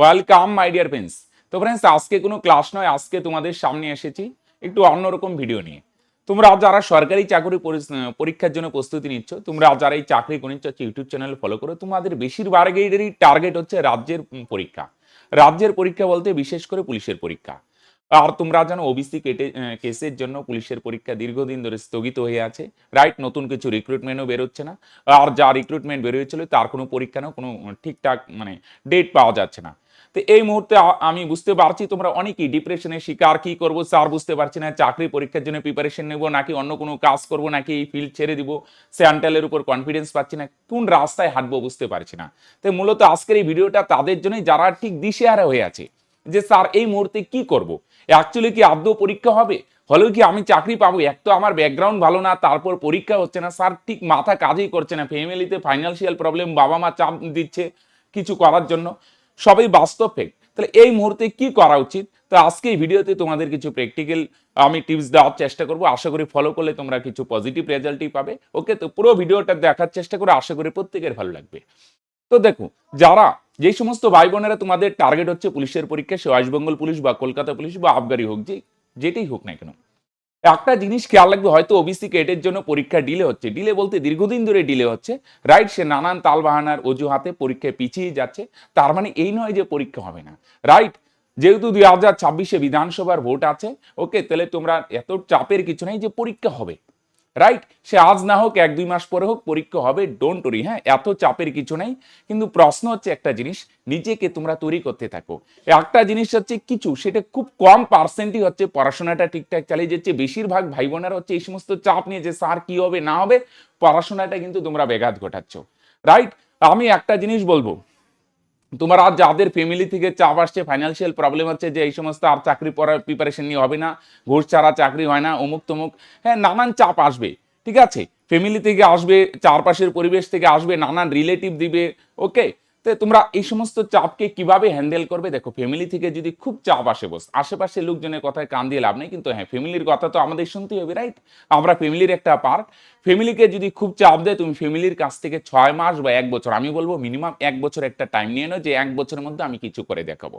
Welcome my dear friends তো friends আজকে কোনো ক্লাস নয়, আজকে তোমাদের সামনে এসেছি একটু অন্যরকম ভিডিও নিয়ে। তোমরা যারা সরকারি চাকরি পরীক্ষার জন্য প্রস্তুতি নিচ্ছ, তোমরা যারা এই চাকরি করে নিচ্ছ ইউটিউব চ্যানেল ফলো করো। তোমাদের বেশিরভাগেরই টার্গেট হচ্ছে রাজ্যের পরীক্ষা। রাজ্যের পরীক্ষা বলতে বিশেষ করে পুলিশের পরীক্ষা। আর তোমরা জানো ওবিসি কেটে কেসের জন্য পুলিশের পরীক্ষা দীর্ঘদিন ধরে স্থগিত হয়ে আছে। রাইট নতুন কিছু রিক্রুটমেন্টও বেরোচ্ছে না। আর যা রিক্রুটমেন্ট বেরোয়েছিল, তার কোনো পরীক্ষা না কোনো ঠিকঠাক মানে ডেট পাওয়া যাচ্ছে না। তো এই মুহূর্তে আমি বুঝতে পারছি তোমরা অনেকেই ডিপ্রেশনের শিকার, কি করব স্যার বুঝতে পারছি না, চাকরি পরীক্ষার জন্য প্রিপারেশন নেব, নাকি অন্য কোনো কাজ করব, নাকি এই ফিল্ড ছেড়ে দিব স্যান্টালের উপর কনফিডেন্স পাচ্ছি না, কোন রাস্তায় হাঁটবো বুঝতে পারছি না। তো মূলত আজকের এই ভিডিওটা তাদের জন্যই, যারা ঠিক দিশেহারা হয়ে আছে, যে স্যার এই মুহূর্তে কি করব? অ্যাকচুয়ালি কি আদৌ পরীক্ষা হবে? হলেও কি আমি চাকরি পাবো? এক তো আমার ব্যাকগ্রাউন্ড ভালো না, তারপর পরীক্ষা হচ্ছে না, স্যার ঠিক মাথা কাজই করছে না ফ্যামিলিতে ফাইন্যান্সিয়াল প্রবলেম বাবা মা চাপ দিচ্ছে কিছু করার জন্য। সবই বাস্তব ফেক তাহলে এই মুহূর্তে কি করা উচিত? তো আজকে এই ভিডিওতে তোমাদের কিছু প্র্যাকটিক্যাল আমি টিপস দেওয়ার চেষ্টা করব। আশা করি ফলো করলে তোমরা কিছু পজিটিভ রেজাল্টই পাবে। ওকে তো পুরো ভিডিওটা দেখার চেষ্টা করো আশা করি প্রত্যেকের ভালো লাগবে। তো দেখো, যারা যে সমস্ত ভাই বোনেরা তোমাদের টার্গেট হচ্ছে পুলিশের পরীক্ষা সে ওয়েস্ট বেঙ্গল পুলিশ বা কলকাতা পুলিশ বা আবগারি হোক, যে, যেটাই হোক না কেন একটা জিনিস খেয়াল রাখবে, হয়তো ওবিসি কেটের জন্য পরীক্ষা ডিলে হচ্ছে। ডিলে বলতে দীর্ঘদিন ধরে ডিলে হচ্ছে। রাইট সে নানান তালবাহানার অজুহাতে পরীক্ষায় পিছিয়ে যাচ্ছে। তার মানে এই নয় যে পরীক্ষা হবে না। রাইট যেহেতু দুই হাজার ছাব্বিশে বিধানসভার ভোট আছে ওকে তাহলে তোমরা এত চাপের কিছু নেই যে পরীক্ষা হবে। রাইট সে আজ না হোক, এক দুই মাস পরে হোক, পরীক্ষা হবে ডোন্ট ওরি হ্যাঁ? এত চাপের কিছু নেই। কিন্তু প্রশ্ন হচ্ছে একটা জিনিস, নিজেকে তোমরা তৈরি করতে থাকো। একটা জিনিস হচ্ছে কিছু, সেটা খুব কম পার্সেন্টই হচ্ছে, পড়াশোনাটা ঠিকঠাক চালিয়ে যাচ্ছে, বেশিরভাগ ভাই বোনেরা হচ্ছে এই সমস্ত চাপ নিয়ে যে স্যার কি হবে, না হবে, পড়াশোনাটা কিন্তু তোমরা ব্যাঘাত ঘটাচ্ছ। রাইট আমি একটা জিনিস বলব। তোমার আর যাদের ফ্যামিলি থেকে চাপ আসছে ফাইন্যান্সিয়াল প্রবলেম হচ্ছে যে এই সমস্ত আর চাকরি পড়ার প্রিপারেশন নিয়ে হবে না, ঘুষ ছাড়া চাকরি হয় না, অমুক তমুক হ্যাঁ নানান চাপ আসবে, ঠিক আছে? ফ্যামিলি থেকে আসবে, চারপাশের পরিবেশ থেকে আসবে, নানান রিলেটিভ দিবে ওকে তো তোমরা এই সমস্ত চাপকে কীভাবে হ্যান্ডেল করবে? দেখো ফ্যামিলি থেকে যদি খুব চাপ আসে বস, আশেপাশের লোকজনের কথায় কান দিয়ে লাভ নেই, কিন্তু হ্যাঁ ফ্যামিলির কথা তো আমাদের শুনতেই হবে রাইট আমরা ফ্যামিলির একটা পার্ট ফ্যামিলিকে যদি খুব চাপ দেয়, তুমি ফ্যামিলির কাছ থেকে ছয় মাস বা এক বছর, আমি বলব মিনিমাম এক বছর একটা টাইম নিয়ে নাও যে এক বছরের মধ্যে আমি কিছু করে দেখাবো।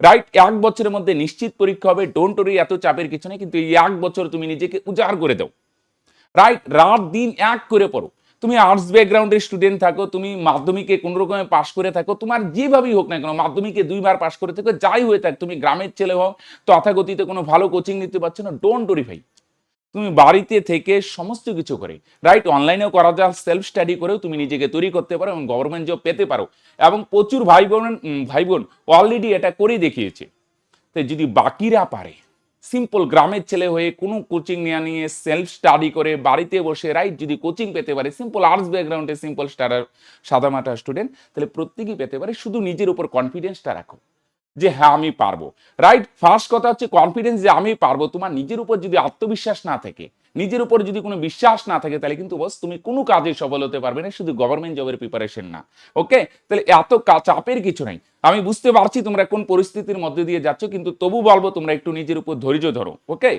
রাইট এক বছরের মধ্যে নিশ্চিত পরীক্ষা হবে ডোন্ট ওরি এত চাপের কিছু নেই, কিন্তু এই এক বছর তুমি নিজেকে উজাড় করে দাও। রাইট রাত দিন এক করে পড়ো। তুমি আর্টস ব্যাকগ্রাউন্ডের স্টুডেন্ট থাকো, তুমি মাধ্যমিকে কোনো রকমে পাশ করে থাকো, তোমার যেভাবেই হোক না কেন, মাধ্যমিকে দুইবার পাশ করে থাকো, যাই হয়ে থাক, তুমি গ্রামের ছেলে হও তথাগতিতে কোনো ভালো কোচিং নিতে পারছ না ডোন্ট ওরি ভাই। তুমি বাড়িতে থেকে সমস্ত কিছু করে রাইট অনলাইনেও করা যায় সেলফ স্টাডি করেও তুমি নিজেকে তৈরি করতে পারো এবং গভর্নমেন্ট জব পেতে পারো। এবং প্রচুর ভাই বোন ভাই বোন অলরেডি এটা করে দেখিয়েছে। তো যদি বাকিরা পারে সিম্পল গ্রামের ছেলে হয়ে কোনো কোচিং নেওয়া নিয়ে সেলফ স্টাডি করে বাড়িতে বসে রাইট যদি কোচিং পেতে পারে সিম্পল আর্টস ব্যাকগ্রাউন্ডে সিম্পল স্টাডার সাদামাটা স্টুডেন্ট তাহলে প্রত্যেকেই পেতে পারে। শুধু নিজের উপর কনফিডেন্সটা রাখো যে হ্যাঁ আমি পারব। রাইট ফার্স্ট কথা হচ্ছে কনফিডেন্স যে, আমি পারব। তোমার নিজের উপর যদি আত্মবিশ্বাস না থাকে নিজের উপর যদি কোনো বিশ্বাস না থাকে, তাহলে কিন্তু বস তুমি কোনো কাজে সফল হতে পারবে না, শুধু গভর্নমেন্ট জবের প্রিপারেশন না ওকে তাহলে এত চাপের কিছু নাই। আমি বুঝতে পারছি তোমরা কোন পরিস্থিতির মধ্যে দিয়ে যাচ্ছ, কিন্তু তবু বলব তোমরা একটু নিজের উপর ধৈর্য ধরো ওকে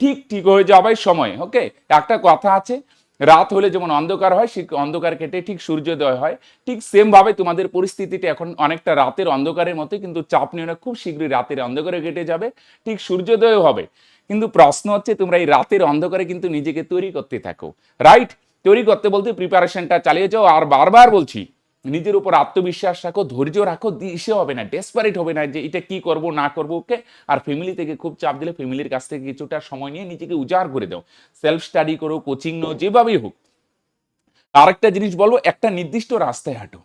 ঠিক ঠিক হয়ে যাবে সময় ওকে একটা কথা আছে রাত হলে যেমন অন্ধকার হয় সে অন্ধকার কেটে ঠিক সূর্যোদয় হয়। ঠিক সেমভাবে তোমাদের পরিস্থিতিটা এখন অনেকটা রাতের অন্ধকারের মতো কিন্তু চাপ নিয়ে না, খুব শীঘ্রই রাতের অন্ধকারে কেটে যাবে, ঠিক সূর্যোদয় হবে। কিন্তু প্রশ্ন হচ্ছে, তোমরা এই রাতের অন্ধকারে কিন্তু নিজেকে তৈরি করতে থাকো। রাইট তৈরি করতে বলতে প্রিপারেশনটা চালিয়ে যাও, আর বারবার বলছি নিজের উপর আত্মবিশ্বাস রাখো, ধৈর্য রাখো দিশে হবে না ডেসপারেট হবে না যে এটা কি করব, না করব, ওকে? আর ফ্যামিলি থেকে খুব চাপ দিলে ফ্যামিলির কাছ থেকে কিছুটা সময় নিয়ে নিজেকে উজাড় করে দাও। সেলফ স্টাডি করো কোচিং নো যেভাবেই হোক। আরেকটা জিনিস বলব একটা নির্দিষ্ট রাস্তায় হাঁটো।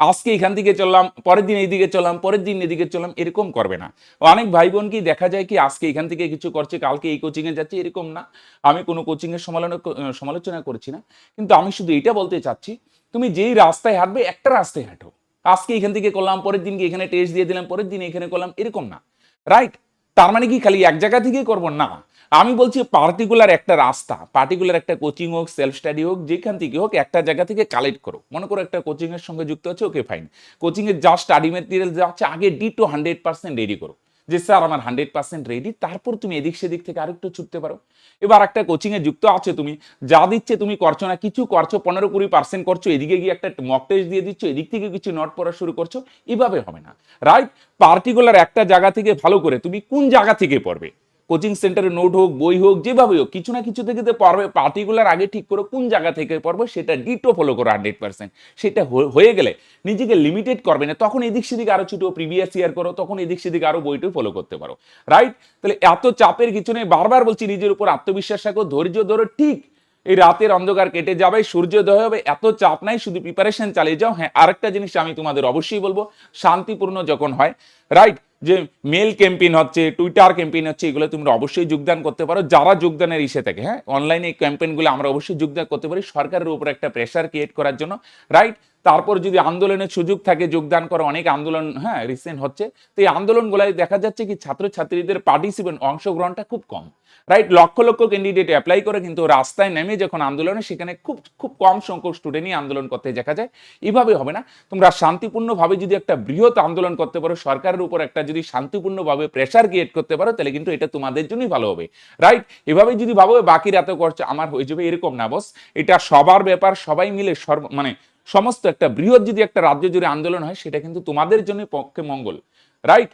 আজকে এখান থেকে চললাম, পরের দিন এইদিকে চললাম, পরের দিন এদিকে চললাম, এরকম করবে না। অনেক ভাই বোন কি দেখা যায় কি, আজকে এখান থেকে কিছু করছে, কালকে এই কোচিংয়ে যাচ্ছে, এরকম না। আমি কোনো কোচিং এর সমালোচনা সমালোচনা করছি না। কিন্তু আমি শুধু এটা বলতে চাচ্ছি, তুমি যেই রাস্তায় হাঁটবে, একটা রাস্তায় হাঁটো। আজকে এখান থেকে করলাম, পরের দিনকে এখানে টেস্ট দিয়ে দিলাম, পরের দিন এখানে করলাম, এরকম না। রাইট তার মানে কি, খালি এক জায়গা থেকেই করব? না। আমি বলছি পার্টিকুলার একটা রাস্তা পার্টিকুলার একটা কোচিং হোক সেলফ স্টাডি হোক, যেখান থেকে হোক, একটা জায়গা থেকে কালেক্ট করো। মনে করো একটা কোচিং এর সঙ্গে যুক্ত আছে ওকে ফাইন কোচিং এর যা স্টাডি মেটেরিয়াল যা আছে, আগে D two hundred percent ready করো। যে, স্যার, আমার হান্ড্রেড পার্সেন্ট রেডি তারপর তুমি এদিক সেদিক থেকে আরেকটু ছুটতে পারো। এবার একটা কোচিংয়ে যুক্ত আছে তুমি, যা দিচ্ছে তুমি করছ না, কিছু করছ, পনেরো কুড়ি পার্সেন্ট করছ, এদিকে গিয়ে একটা মক টেস্ট দিয়ে দিচ্ছ, এদিক থেকে কিছু নোট পড়া শুরু করছ, এভাবে হবে না। রাইট পার্টিকুলার একটা জায়গা থেকে ভালো করে তুমি কোন জায়গা থেকে পড়বে? কোচিং সেন্টারে নোট হোক, বই হোক, যেভাবে হোক, কিছু না কিছু থেকে পড়বে পার্টিকুলার আগে ঠিক করো কোন জায়গা থেকে পড়ব সেটা ডিটো ফলো করো হান্ড্রেড পার্সেন্ট সেটা হয়ে গেলে নিজেকে লিমিটেড করবে না, তখন এদিক সেদিক আরও ছোটো প্রিভিয়াস ইয়ার করো, তখন এদিক সেদিক আরও বইটা ফলো করতে পারো। রাইট তাহলে এত চাপের কিছু নেই, বারবার বলছি নিজের উপর আত্মবিশ্বাস রাখো, ধৈর্য ধরো, ঠিক এই রাতের অন্ধকার কেটে যাবে, সূর্যোদয় হবে, এত চাপ নাই, শুধু প্রিপারেশন চালিয়ে যাও। হ্যাঁ আরেকটা জিনিস আমি তোমাদের অবশ্যই বলব, শান্তিপূর্ণ যখন হয় রাইট যে মেল ক্যাম্পেইন হচ্ছে, টুইটার ক্যাম্পেইন হচ্ছে, এগুলো তোমরা অবশ্যই যোগদান করতে পারো। যারা যোগদানের ইসে থাকে হ্যাঁ অনলাইনে এই ক্যাম্পেইনগুলো আমরা অবশ্যই যোগদান করতে পারি। সরকারের উপর একটা প্রেশার ক্রিয়েট করার জন্য রাইট তারপর যদি আন্দোলনের সুযোগ থাকে, যোগদান করা, অনেক আন্দোলন হ্যাঁ রিসেন্ট হচ্ছে, তো এই আন্দোলনগুলোয় দেখা যাচ্ছে কি ছাত্রছাত্রীদের পার্টিসিপেন্ট অংশগ্রহণটা খুব কম right lakh lakh candidate apply করে, কিন্তু রাস্তায় নেমে যখন আন্দোলনে, সেখানে খুব খুব কম সংখ্যক স্টুডেন্টই আন্দোলন করতে দেখা যায়। এভাবে হবে না। তোমরা শান্তিপূর্ণভাবে যদি একটা বৃহৎ আন্দোলন করতে পারো, সরকারের উপর একটা যদি শান্তিপূর্ণভাবে প্রেশার ক্রিয়েট করতে পারো, তাহলে কিন্তু এটা তোমাদের জন্যই ভালো হবে রাইট এভাবে যদি ভাবো বাকি রাতে করছে, আমার হয়ে যাবে, এরকম না বস এটা সবার ব্যাপার, সবাই মিলে সর্ব মানে সমস্ত একটা বৃহৎ যদি একটা রাজ্য জুড়ে আন্দোলন হয়, সেটা কিন্তু তোমাদের জন্য পক্ষে মঙ্গল রাইট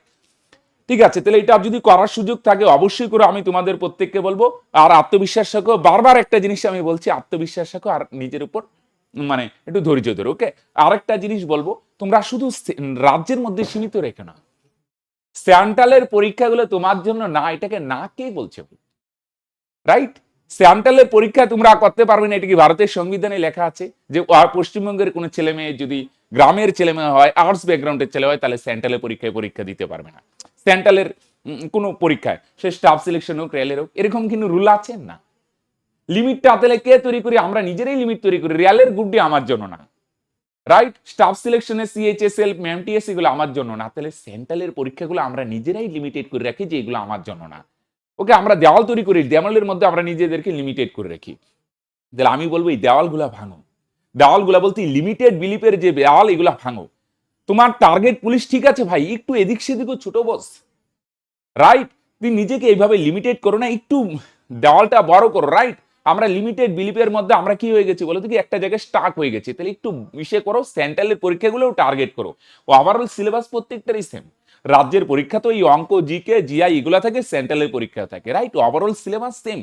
ঠিক আছে, তাহলে এটা যদি করার সুযোগ থাকে, অবশ্যই করে আমি তোমাদের প্রত্যেককে বলব, আর আত্মবিশ্বাস রাখো। বারবার একটা জিনিস আমি বলছি, আত্মবিশ্বাস রাখো আর নিজের উপর মানে একটু ধৈর্য ধরো ওকে আরেকটা জিনিস বলব, তোমরা শুধু রাজ্যের মধ্যে সীমিত রেখো না। স্যান্টালের পরীক্ষাগুলো তোমার জন্য না, এটাকে না কে বলছে? রাইট স্যান্টালের পরীক্ষা তোমরা করতে পারবে না, এটা কি ভারতের সংবিধানে লেখা আছে? যে পশ্চিমবঙ্গের কোনো ছেলে মেয়ে যদি গ্রামের ছেলে মেয়ে হয় আর্টস ব্যাকগ্রাউন্ডের ছেলে হয়, তাহলে সেন্ট্রালের পরীক্ষায় পরীক্ষা দিতে পারবে না। সেন্ট্রালের কোনো পরীক্ষায়, সে স্টাফ সিলেকশন হোক রেলের হোক, এরকম কিন্তু রুল আছে না। লিমিটটা তাহলে কে তৈরি করি? আমরা নিজেরাই লিমিট তৈরি করি। রেলের গুড্ডি আমার জন্য না। রাইট স্টাফ সিলেকশনে সিএইচএসএল এমটিএস এগুলো আমার জন্য না। তাহলে সেন্ট্রালের পরীক্ষাগুলো আমরা নিজেরাই লিমিটেড করে রাখি যে এগুলো আমার জন্য না। ওকে, আমরা দেওয়াল তৈরি করি, দেওয়ালের মধ্যে আমরা নিজেদেরকে লিমিটেড করে রাখি। তাহলে আমি বলব, এই দেওয়ালগুলা ভাঙো। দেওয়ালগুলা বলতে লিমিটেড বিলিপের যে দেওয়াল, এগুলা ভাঙো। তোমার টার্গেট পুলিশ ঠিক আছে ভাই, একটু এদিক সেদিকও ছোট বস রাইট তুমি নিজেকে এইভাবে লিমিটেড করো না, একটু দেওয়ালটা বড় করো রাইট আমরা লিমিটেড বিলিপের মধ্যে আমরা কি হয়ে গেছি বলো তো কি? একটা জায়গায় স্টার্ট হয়ে গেছি। তাহলে একটু মিশে করো সেন্ট্রালের পরীক্ষাগুলোও টার্গেট করো। ও ওভারঅল সিলেবাস প্রত্যেকটারই সেম রাজ্যের পরীক্ষা তো এই অঙ্ক জিকে জিআই এগুলো থাকে সেন্ট্রালের পরীক্ষা থাকে রাইট ওভারঅল সিলেবাস সেম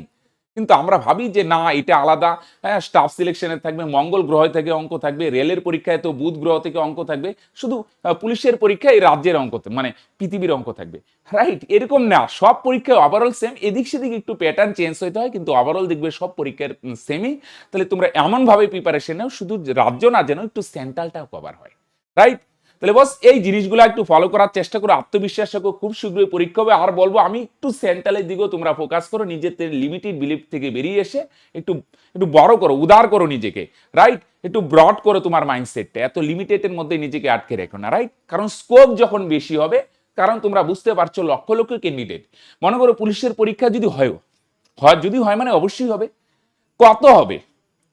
কিন্তু আমরা ভাবি যে না, এটা আলাদা হ্যাঁ স্টাফ সিলেকশনে থাকবে, মঙ্গল গ্রহ থেকে অঙ্ক থাকবে, রেলের পরীক্ষায় তো বুধ গ্রহ থেকে অঙ্ক থাকবে, শুধু পুলিশের পরীক্ষায় রাজ্যের অঙ্ক মানে পৃথিবীর অঙ্ক থাকবে রাইট এরকম না, সব পরীক্ষায় ওভারঅল সেম এদিক সেদিক একটু প্যাটার্ন চেঞ্জ হতে হয়, কিন্তু ওভারঅল দেখবে সব পরীক্ষার সেমই তাহলে তোমরা এমনভাবে প্রিপারেশন নাও, শুধু রাজ্য না যেন একটু সেন্ট্রালটাও কভার হয় রাইট তাহলে বস, এই জিনিসগুলো একটু ফলো করার চেষ্টা করো। আত্মবিশ্বাস রাখো খুব শীঘ্রই পরীক্ষা হবে। আর বলব, আমি একটু সেন্ট্রালের দিকেও তোমরা ফোকাস করো। নিজেদের লিমিটেড বিলিফ থেকে বেরিয়ে এসে একটু একটু বড় করো, উদার করো নিজেকে রাইট একটু ব্রড করো তোমার মাইন্ডসেটটা এত লিমিটেডের মধ্যে নিজেকে আটকে রেখো না রাইট কারণ স্কোপ যখন বেশি হবে, কারণ তোমরা বুঝতে পারছ লক্ষ লক্ষ ক্যান্ডিডেট মনে করো পুলিশের পরীক্ষা যদি হয় হয়, যদি হয় মানে অবশ্যই হবে। কত হবে?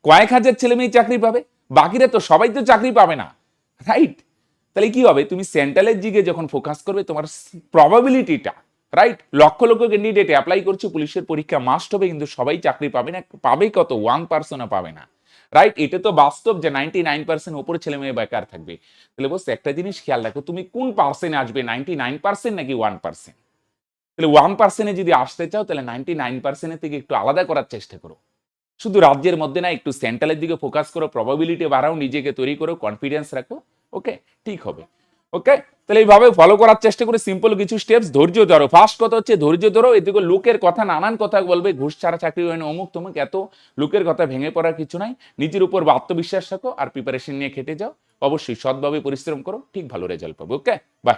কয়েক হাজার ছেলে মেয়ে চাকরি পাবে? বাকিরা তো সবাই তো চাকরি পাবে না রাইট তাহলে কি হবে? তুমি সেন্ট্রালের দিকে যখন ফোকাস করবে, তোমার প্রবাবিলিটিটা right lakh lakh candidate apply করছে, পুলিশের পরীক্ষা মাস্ট হবে, কিন্তু সবাই চাকরি পাবে না, পাবে কত? ওয়ান পার্সনও পাবে না রাইট এটা তো বাস্তব যে নাইনটি নাইন পার্সেন্ট উপরে ছেলে মেয়ে বেকার থাকবে। তাহলে বস, একটা জিনিস খেয়াল রাখো, তুমি কোন পার্সেন্ট আসবে? নাইনটি নাইন পার্সেন্ট নাকি ওয়ান পার্সেন্ট তাহলে ওয়ান পার্সেন্টে যদি আসতে চাও, তাহলে নাইনটি নাইন পার্সেন্টের থেকে একটু আলাদা করার চেষ্টা করো। শুধু রাজ্যের মধ্যে না, একটু সেন্ট্রালের দিকে ফোকাস করো প্রবাবিলিটি বাড়াও, নিজেকে তৈরি করো কনফিডেন্স রাখো। ওকে ঠিক হবে। ওকে তাহলে এইভাবে ফলো করার চেষ্টা করে সিম্পল কিছু স্টেপস ধৈর্য ধরো। ফার্স্ট কথা হচ্ছে ধৈর্য ধরো, এদিকে লোকের কথা, নানান কথা বলবে, ঘুষ ছাড়া চাকরি হয় না, অমুক তমুক, এত লোকের কথা ভেঙে পড়ার কিছু নাই। নিজের উপর আত্মবিশ্বাস থাকো আর প্রিপারেশন নিয়ে খেটে যাও। অবশ্যই সৎভাবে পরিশ্রম করো, ঠিক ভালো রেজাল্ট পাবে। Okay bye